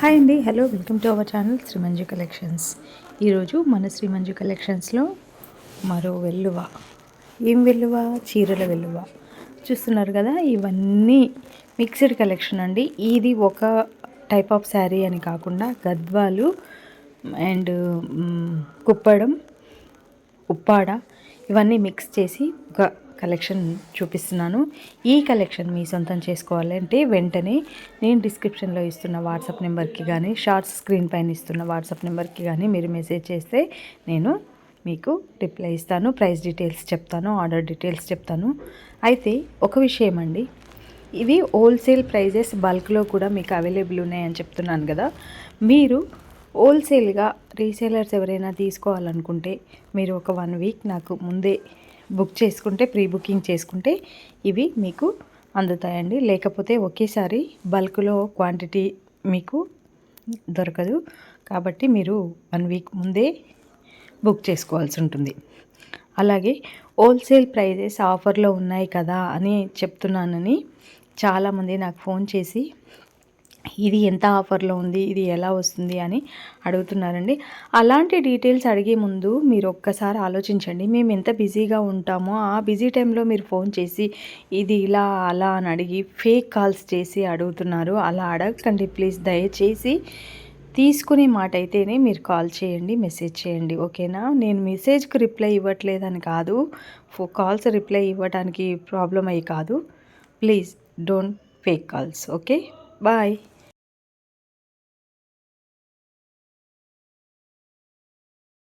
Hi అండి. Hello welcome to our channel Srimanju collections. ఈరోజు మన శ్రీమంజు కలెక్షన్స్లో మరో వెల్లువ. ఏం వెల్లువ? చీరల వెల్లువ. చూస్తున్నారు కదా ఇవన్నీ మిక్స్డ్ కలెక్షన్ అండి. ఇది ఒక టైప్ ఆఫ్ శారీ అని కాకుండా గద్వాలు అండ్ కుప్పడం ఉప్పాడ ఇవన్నీ మిక్స్ చేసి ఒక కలెక్షన్ చూపిస్తున్నాను. ఈ కలెక్షన్ మీ సొంతం చేసుకోవాలంటే వెంటనే నేను డిస్క్రిప్షన్లో ఇస్తున్న వాట్సాప్ నెంబర్కి కానీ షార్ట్స్ స్క్రీన్ పైన ఇస్తున్న వాట్సాప్ నెంబర్కి కానీ మీరు మెసేజ్ చేస్తే నేను మీకు రిప్లై ఇస్తాను ప్రైస్ డీటెయిల్స్ చెప్తాను ఆర్డర్ డీటెయిల్స్ చెప్తాను. అయితే ఒక విషయం అండి. ఇవి హోల్సేల్ ప్రైజెస్ బల్క్లో కూడా మీకు అవైలబుల్ ఉన్నాయని చెప్తున్నాను కదా. మీరు హోల్సేల్గా రీసేలర్స్ ఎవరైనా తీసుకోవాలనుకుంటే మీరు ఒక వన్ వీక్ నాకు ముందే బుక్ చేసుకుంటే ప్రీ బుకింగ్ చేసుకుంటే ఇవి మీకు అందుతాయండి. లేకపోతే ఒకేసారి బల్క్లో క్వాంటిటీ మీకు దొరకదు. కాబట్టి మీరు వన్ వీక్ ముందే బుక్ చేసుకోవాల్సి ఉంటుంది. అలాగే హోల్సేల్ ప్రైజెస్ ఆఫర్లో ఉన్నాయి కదా అని చెప్తున్నానని చాలామంది నాకు ఫోన్ చేసి ఇది ఎంత ఆఫర్లో ఉంది ఇది ఎలా వస్తుంది అని అడుగుతున్నారండి. అలాంటి డీటెయిల్స్ అడిగే ముందు మీరు ఒక్కసారి ఆలోచించండి మేము ఎంత బిజీగా ఉంటామో ఆ బిజీ టైంలో మీరు ఫోన్ చేసి ఇది ఇలా అలా అని అడిగి ఫేక్ కాల్స్ చేసి అడుగుతున్నారు. అలా అడగకండి ప్లీజ్ దయచేసి తీసుకునే మాట అయితేనే మీరు కాల్ చేయండి మెసేజ్ చేయండి ఓకేనా? నేను మెసేజ్కి రిప్లై ఇవ్వట్లేదని కాదు కాల్స్ రిప్లై ఇవ్వడానికి ప్రాబ్లం అయ్యి కాదు. Please don't fake calls okay? Bye.